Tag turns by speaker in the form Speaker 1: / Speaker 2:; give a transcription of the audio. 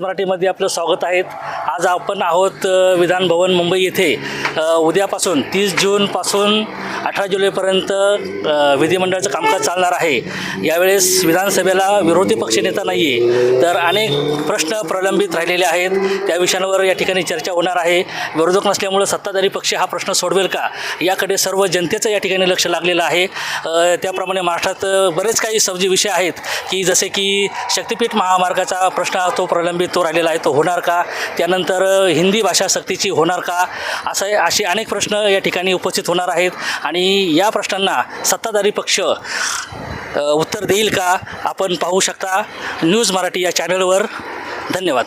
Speaker 1: मराठीमध्ये आपलं स्वागत आहेत आज आपण आहोत विधानभवन विधान भवन मुंबई येथे. उद्यापासून तीस जूनपासून अठरा जुलैपर्यंत विधिमंडळाचं कामकाज चालणार आहे. यावेळेस विधानसभेला विरोधी पक्षनेता नाही आहे तर अनेक प्रश्न प्रलंबित राहिलेले आहेत. त्या विषयांवर या ठिकाणी चर्चा होणार आहे. विरोधक नसल्यामुळं सत्ताधारी पक्ष हा प्रश्न सोडवेल का? याकडे सर्व जनतेचं या ठिकाणी लक्ष लागलेलं आहे. त्याप्रमाणे महाराष्ट्रात बरेच काही सब्जी विषय आहेत की जसे की शक्तिपीठ महामार्गाचा प्रश्न तो प्रलंबित तो राहिलेला आहे तो होणार का? त्यानंतर हिंदी भाषा सक्तीची होणार का? असं असे अनेक प्रश्न या ठिकाणी उपस्थित होणार आहेत. आणि आणि या प्रश्नांना सत्ताधारी पक्ष उत्तर देईल का? आपण पाहू शकता न्यूज मराठी या चॅनलवर धन्यवाद.